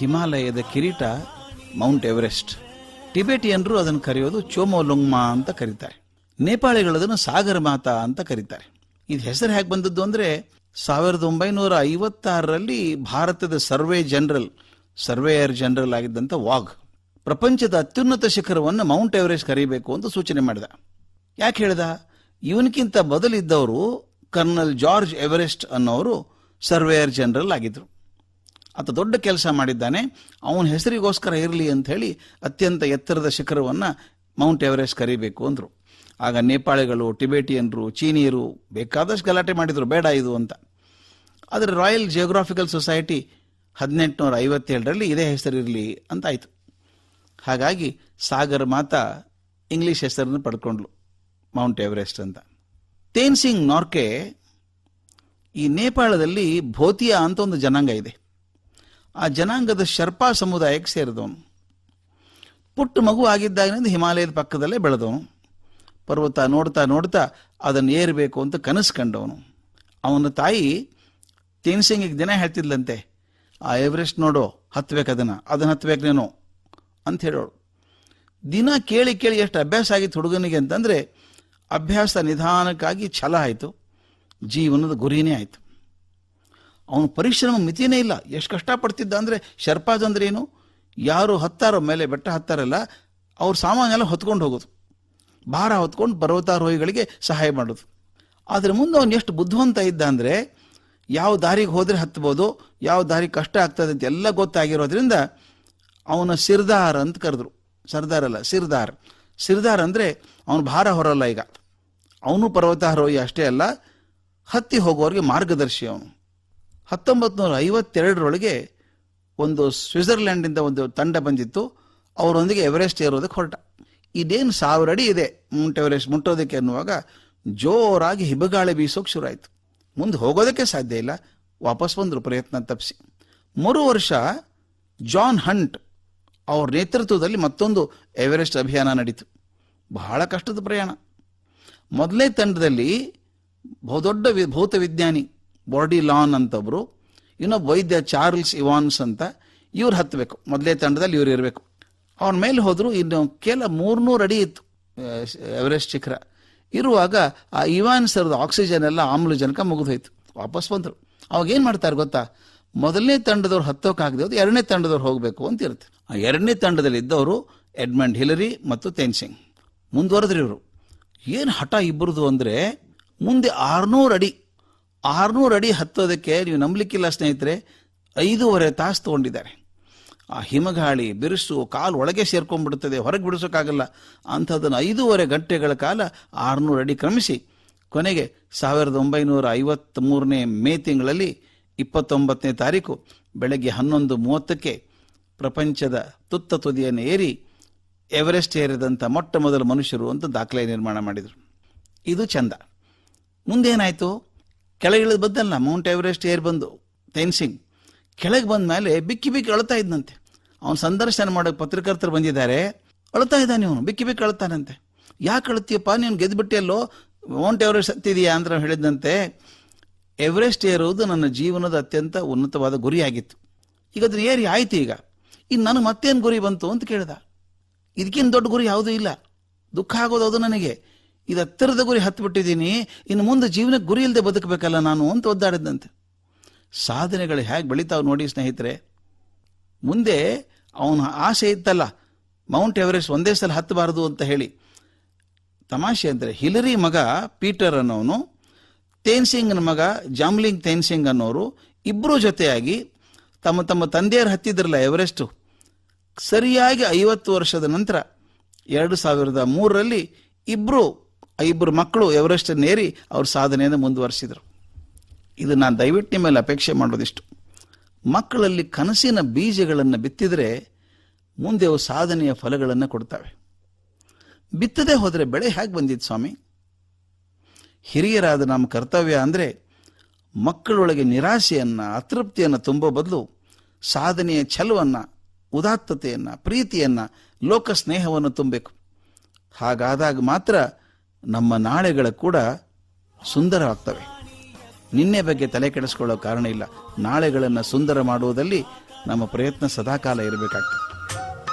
ಹಿಮಾಲಯದ ಕಿರೀಟ Mount Everest. ಟಿಬೆಟಿಯನ್ರು ಅದನ್ನು ಕರೆಯೋದು ಚೋಮೋಲುಂಗ್ಮಾ ಅಂತ ಕರೀತಾರೆ. ನೇಪಾಳಿಗಳು ಅದನ್ನು ಸಾಗರ ಮಾತಾ ಅಂತ ಕರೀತಾರೆ. ಇದು ಹೆಸರು ಹೇಗೆ ಬಂದದ್ದು ಅಂದರೆ ಸಾವಿರದ ಒಂಬೈನೂರ ಐವತ್ತಾರರಲ್ಲಿ ಭಾರತದ ಸರ್ವೆ ಜನರಲ್, ಸರ್ವೇಯರ್ ಜನರಲ್ ಆಗಿದ್ದಂಥ ವಾಗ್ ಪ್ರಪಂಚದ ಅತ್ಯುನ್ನತ ಶಿಖರವನ್ನು ಮೌಂಟ್ ಎವರೆಸ್ಟ್ ಕರೀಬೇಕು ಅಂತ ಸೂಚನೆ ಮಾಡಿದ. ಯಾಕೆ ಹೇಳ್ದ? ಇವನಕ್ಕಿಂತ ಬದಲಿದ್ದವರು ಕರ್ನಲ್ ಜಾರ್ಜ್ ಎವರೆಸ್ಟ್ ಅನ್ನೋರು ಸರ್ವೇಯರ್ ಜನರಲ್ ಆಗಿದ್ರು. ಆತ ದೊಡ್ಡ ಕೆಲಸ ಮಾಡಿದ್ದಾನೆ. ಅವನ ಹೆಸರಿಗೋಸ್ಕರ ಇರಲಿ ಅಂತ ಹೇಳಿ ಅತ್ಯಂತ ಎತ್ತರದ ಶಿಖರವನ್ನು ಮೌಂಟ್ ಎವರೆಸ್ಟ್ ಕರಿಬೇಕು ಅಂದರು. ಆಗ ನೇಪಾಳಿಗಳು, ಟಿಬೇಟಿಯನ್ರು, ಚೀನಿಯರು ಬೇಕಾದಷ್ಟು ಗಲಾಟೆ ಮಾಡಿದರು. ಬೇಡ ಇದು ಅಂತ. ಆದರೆ ರಾಯಲ್ ಜಿಯೋಗ್ರಾಫಿಕಲ್ ಸೊಸೈಟಿ ಹದಿನೆಂಟುನೂರ ಐವತ್ತೇಳರಲ್ಲಿ ಇದೇ ಹೆಸರಿರಲಿ ಅಂತ ಆಯಿತು. ಹಾಗಾಗಿ ಸಾಗರ್ ಮಾತ ಇಂಗ್ಲೀಷ್ ಹೆಸರನ್ನು ಪಡ್ಕೊಂಡ್ಲು ಮೌಂಟ್ ಎವರೆಸ್ಟ್ ಅಂತ. ತೇನ್ಸಿಂಗ್ ನಾರ್ಕೆ ಈ ನೇಪಾಳದಲ್ಲಿ ಭೋತಿಯಾ ಅಂತ ಒಂದು ಜನಾಂಗ ಇದೆ. ಆ ಜನಾಂಗದ ಶರ್ಪಾ ಸಮುದಾಯಕ್ಕೆ ಸೇರಿದವನು. ಪುಟ್ಟ ಮಗು ಆಗಿದ್ದಾಗಿನಿಂದ ಹಿಮಾಲಯದ ಪಕ್ಕದಲ್ಲೇ ಬೆಳೆದವನು. ಪರ್ವತ ನೋಡ್ತಾ ನೋಡ್ತಾ ಅದನ್ನು ಏರಬೇಕು ಅಂತ ಕನಸು ಕಂಡವನು. ಅವನ ತಾಯಿ ತೇನ್ಸಿಂಗಿಗೆ ದಿನ ಹೇಳ್ತಿದ್ಲಂತೆ, ಆ ಎವರೆಸ್ಟ್ ನೋಡು, ಹತ್ಬೇಕು ಅದನ್ನು ಅದನ್ನು ಹತ್ಬೇಕು ನೀನು ಅಂತ ಹೇಳೋಳು. ದಿನ ಕೇಳಿ ಕೇಳಿ ಎಷ್ಟು ಅಭ್ಯಾಸ ಆಗಿತ್ತು ಹುಡುಗನಿಗೆ ಅಂತಂದರೆ, ಅಭ್ಯಾಸ ನಿಧಾನಕ್ಕಾಗಿ ಛಲ ಆಯಿತು. ಜೀವನದ ಗುರಿನೇ ಆಯಿತು. ಅವನ ಪರಿಶ್ರಮ ಮಿತಿಯೇ ಇಲ್ಲ. ಎಷ್ಟು ಕಷ್ಟಪಡ್ತಿದ್ದ ಅಂದರೆ ಶರ್ಪಾಜ್ ಅಂದ್ರೆ ಏನು? ಯಾರು ಹತ್ತಾರೋ ಮೇಲೆ ಬೆಟ್ಟ ಹತ್ತಾರಲ್ಲ, ಅವ್ರ ಸಾಮಾನೆಲ್ಲ ಹೊತ್ಕೊಂಡು ಹೋಗೋದು. ಭಾರ ಹೊತ್ಕೊಂಡು ಪರ್ವತಾರೋಹಿಗಳಿಗೆ ಸಹಾಯ ಮಾಡೋದು. ಆದರೆ ಮುಂದೆ ಅವನು ಎಷ್ಟು ಬುದ್ಧಿವಂತ ಇದ್ದ ಅಂದರೆ, ಯಾವ ದಾರಿಗೆ ಹೋದರೆ ಹತ್ಬೋದು, ಯಾವ ದಾರಿ ಕಷ್ಟ ಆಗ್ತದೆ ಅಂತ ಎಲ್ಲ ಗೊತ್ತಾಗಿರೋದ್ರಿಂದ ಅವನ ಸಿರ್ದಾರ್ ಅಂತ ಕರೆದ್ರು. ಸರ್ದಾರ್ ಅಲ್ಲ, ಸಿರ್ದಾರ್. ಸಿರ್ದಾರ್ ಅಂದರೆ ಅವನು ಭಾರ ಹೊರಲ್ಲ ಈಗ. ಅವನು ಪರ್ವತಾರೋಹಿ ಅಷ್ಟೇ ಅಲ್ಲ, ಹತ್ತಿ ಹೋಗೋರಿಗೆ ಮಾರ್ಗದರ್ಶಿ ಅವನು. ಹತ್ತೊಂಬತ್ತು ನೂರ ಐವತ್ತೆರಡರೊಳಗೆ ಒಂದು ಸ್ವಿಟ್ಜರ್ಲ್ಯಾಂಡಿಂದ ಒಂದು ತಂಡ ಬಂದಿತ್ತು. ಅವರೊಂದಿಗೆ ಎವರೆಸ್ಟ್ ಏರೋದಕ್ಕೆ ಹೊರಟ. ಇದೇನು ಸಾವಿರ ಅಡಿ ಇದೆ ಮೌಂಟ್ ಎವರೆಸ್ಟ್ ಮುಟ್ಟೋದಕ್ಕೆ ಅನ್ನುವಾಗ ಜೋರಾಗಿ ಹಿಬಗಾಳಿ ಬೀಸೋಕೆ ಶುರುವಾಯಿತು. ಮುಂದೆ ಹೋಗೋದಕ್ಕೆ ಸಾಧ್ಯ ಇಲ್ಲ. ವಾಪಸ್ ಬಂದರು ಪ್ರಯತ್ನ ತಪ್ಪಿಸಿ. ಮರು ವರ್ಷ ಜಾನ್ ಹಂಟ್ ಅವ್ರ ನೇತೃತ್ವದಲ್ಲಿ ಮತ್ತೊಂದು ಎವರೆಸ್ಟ್ ಅಭಿಯಾನ ನಡೀತು. ಬಹಳ ಕಷ್ಟದ ಪ್ರಯಾಣ. ಮೊದಲನೇ ತಂಡದಲ್ಲಿ ಬಹುದೊಡ್ಡ ವಿ ಭೌತ ವಿಜ್ಞಾನಿ ಬಾಡಿ ಲಾನ್ ಅಂತವರು ಇನ್ನೊಬ್ಬ ವೈದ್ಯ ಚಾರ್ಲ್ಸ್ ಇವಾನ್ಸ್ ಅಂತ, ಇವ್ರು ಹತ್ತಬೇಕು ಮೊದಲೇ ತಂಡದಲ್ಲಿ ಇವ್ರು ಇರಬೇಕು. ಅವ್ರ ಮೇಲೆ ಹೋದ್ರು ಇನ್ನು ಕೆಲ ಮೂರ್ನೂರು ಅಡಿ ಇತ್ತು ಎವರೆಸ್ಟ್ ಶಿಖರ. ಇರುವಾಗ ಆ ಇವಾನ್ಸ್ ಅವ್ರದ್ದು ಆಕ್ಸಿಜನ್ ಎಲ್ಲ ಆಮ್ಲಜನಕ ಮುಗಿದೋಯ್ತು. ವಾಪಸ್ ಬಂದರು. ಅವಾಗ ಏನು ಮಾಡ್ತಾರೆ ಗೊತ್ತಾ? ಮೊದಲನೇ ತಂಡದವ್ರು ಹತ್ತೋಕ್ಕಾಗದೆ ಅದು ಎರಡನೇ ತಂಡದವ್ರು ಹೋಗಬೇಕು ಅಂತ ಇರುತ್ತೆ. ಆ ಎರಡನೇ ತಂಡದಲ್ಲಿ ಇದ್ದವರು ಎಡ್ಮಂಡ್ ಹಿಲರಿ ಮತ್ತು ತೆನ್ಸಿಂಗ್ ಮುಂದುವರೆದ್ರು ಇವರು. ಏನು ಹಠ ಇಬ್ಬರದು ಅಂದರೆ, ಮುಂದೆ ಆರುನೂರು ಅಡಿ ಆರುನೂರು ಅಡಿ ಹತ್ತೋದಕ್ಕೆ ನೀವು ನಂಬಲಿಕ್ಕಿಲ್ಲ ಸ್ನೇಹಿತರೆ, ಐದೂವರೆ ತಾಸು ತೊಗೊಂಡಿದ್ದಾರೆ. ಆ ಹಿಮಗಾಳಿ, ಬಿರುಸು, ಕಾಲು ಒಳಗೆ ಸೇರ್ಕೊಂಡ್ಬಿಡ್ತದೆ ಹೊರಗೆ ಬಿಡಿಸೋಕ್ಕಾಗಲ್ಲ. ಅಂಥದ್ದನ್ನು ಐದೂವರೆ ಗಂಟೆಗಳ ಕಾಲ ಆರುನೂರು ಅಡಿ ಕ್ರಮಿಸಿ, ಕೊನೆಗೆ ಸಾವಿರದ ಒಂಬೈನೂರ ಐವತ್ತ್ಮೂರನೇ ಮೇ ತಿಂಗಳಲ್ಲಿ ಇಪ್ಪತ್ತೊಂಬತ್ತನೇ ತಾರೀಕು ಬೆಳಗ್ಗೆ ಹನ್ನೊಂದು ಮೂವತ್ತಕ್ಕೆ ಪ್ರಪಂಚದ ತುತ್ತ ತುದಿಯನ್ನು ಏರಿ ಎವರೆಸ್ಟ್ ಏರಿದಂಥ ಮೊಟ್ಟ ಮೊದಲ ಮನುಷ್ಯರು ಅಂತ ದಾಖಲೆ ನಿರ್ಮಾಣ ಮಾಡಿದರು. ಇದು ಚಂದ. ಮುಂದೇನಾಯಿತು? ಕೆಳಗಿಳಿದು ಬಂದಲ್ಲ ಮೌಂಟ್ ಎವರೆಸ್ಟ್ ಏರ್ ಬಂದು ತೆನ್ಸಿಂಗ್ ಕೆಳಗೆ ಬಂದ ಮೇಲೆ ಬಿಕ್ಕಿ ಬಿಕ್ಕಿ ಅಳ್ತಾ ಇದ್ದಂತೆ ಅವನು ಸಂದರ್ಶನ ಮಾಡೋಕೆ ಪತ್ರಕರ್ತರು ಬಂದಿದ್ದಾರೆ, ಅಳ್ತಾ ಇದ್ದಾನೆ ಅವನು, ಬಿಕ್ಕಿ ಬಿಕ್ಕಿ ಅಳ್ತಾನಂತೆ. ಯಾಕೆ ಅಳ್ತೀಯಪ್ಪ, ನೀನು ಗೆದ್ದುಬಿಟ್ಟಿಯಲ್ಲೋ ಮೌಂಟ್ ಎವರೆಸ್ಟ್ ಹತ್ತಿದೆಯಾ ಅಂತ ಹೇಳಿದಂತೆ ಎವರೆಸ್ಟ್ ಏರುವುದು ನನ್ನ ಜೀವನದ ಅತ್ಯಂತ ಉನ್ನತವಾದ ಗುರಿಯಾಗಿತ್ತು. ಈಗ ಅದನ್ನ ಏರಿ ಆಯ್ತು ಈಗ. ಇನ್ನು ನನಗೆ ಮತ್ತೇನು ಗುರಿ ಬಂತು ಅಂತ ಕೇಳಿದ. ಇದಕ್ಕಿಂತ ದೊಡ್ಡ ಗುರಿ ಯಾವುದೂ ಇಲ್ಲ. ದುಃಖ ಆಗೋದು ಅದು ನನಗೆ. ಇದು ಹತ್ತಿರದ ಗುರಿ ಹತ್ಬಿಟ್ಟಿದ್ದೀನಿ. ಇನ್ನು ಮುಂದೆ ಜೀವನಕ್ಕೆ ಗುರಿ ಇಲ್ಲದೆ ಬದುಕಬೇಕಲ್ಲ ನಾನು ಅಂತ ಒದ್ದಾಡಿದ್ದಂತೆ ಸಾಧನೆಗಳು ಹೇಗೆ ಬೆಳಿತಾವೆ ನೋಡಿ ಸ್ನೇಹಿತರೆ. ಮುಂದೆ ಅವನ ಆಸೆ ಇತ್ತಲ್ಲ, ಮೌಂಟ್ ಎವರೆಸ್ಟ್ ಒಂದೇ ಸಲ ಹತ್ತಬಾರದು ಅಂತ ಹೇಳಿ. ತಮಾಷೆ ಅಂದರೆ ಹಿಲರಿ ಮಗ ಪೀಟರ್ ಅನ್ನೋನು ತೇನ್ಸಿಂಗ್ನ ಮಗ ಜಾಮ್ಲಿಂಗ್ ತೇನ್ಸಿಂಗ್ ಅನ್ನೋರು ಇಬ್ಬರೂ ಜೊತೆಯಾಗಿ ತಮ್ಮ ತಮ್ಮ ತಂದೆಯರು ಹತ್ತಿದ್ರಲ್ಲ ಎವರೆಸ್ಟು. ಸರಿಯಾಗಿ ಐವತ್ತು ವರ್ಷದ ನಂತರ, ಎರಡು ಸಾವಿರದ ಮೂರರಲ್ಲಿ ಇಬ್ಬರು ಇಬ್ಬರು ಮಕ್ಕಳು ಎವರೆಸ್ಟ್ ನೇರಿ ಅವ್ರ ಸಾಧನೆಯನ್ನು ಮುಂದುವರಿಸಿದರು. ಇದು ನಾನು ದಯವಿಟ್ಟು ಮೇಲೆ ಅಪೇಕ್ಷೆ ಮಾಡೋದಿಷ್ಟು ಮಕ್ಕಳಲ್ಲಿ ಕನಸಿನ ಬೀಜಗಳನ್ನು ಬಿತ್ತಿದರೆ ಮುಂದೆ ಅವು ಸಾಧನೆಯ ಫಲಗಳನ್ನು ಕೊಡ್ತವೆ. ಬಿತ್ತದೇ ಹೋದರೆ ಬೆಳೆ ಹೇಗೆ ಬಂದಿತ್ತು ಸ್ವಾಮಿ? ಹಿರಿಯರಾದ ನಮ್ಮ ಕರ್ತವ್ಯ ಅಂದರೆ ಮಕ್ಕಳೊಳಗೆ ನಿರಾಶೆಯನ್ನು ಅತೃಪ್ತಿಯನ್ನು ತುಂಬೋ ಬದಲು ಸಾಧನೆಯ ಛಲವನ್ನು, ಉದಾತ್ತತೆಯನ್ನು, ಪ್ರೀತಿಯನ್ನು ಲೋಕ ಸ್ನೇಹವನ್ನು ತುಂಬಬೇಕು. ಹಾಗಾದಾಗ ಮಾತ್ರ ನಮ್ಮ ನಾಳೆಗಳು ಕೂಡ ಸುಂದರವಾಗ್ತವೆ. ನಿನ್ನೆ ಬಗ್ಗೆ ತಲೆ ಕೆಡಿಸ್ಕೊಳ್ಳೋ ಕಾರಣ ಇಲ್ಲ. ನಾಳೆಗಳನ್ನು ಸುಂದರ ಮಾಡುವುದಲ್ಲಿ ನಮ್ಮ ಪ್ರಯತ್ನ ಸದಾಕಾಲ ಇರಬೇಕಾಗ್ತದೆ.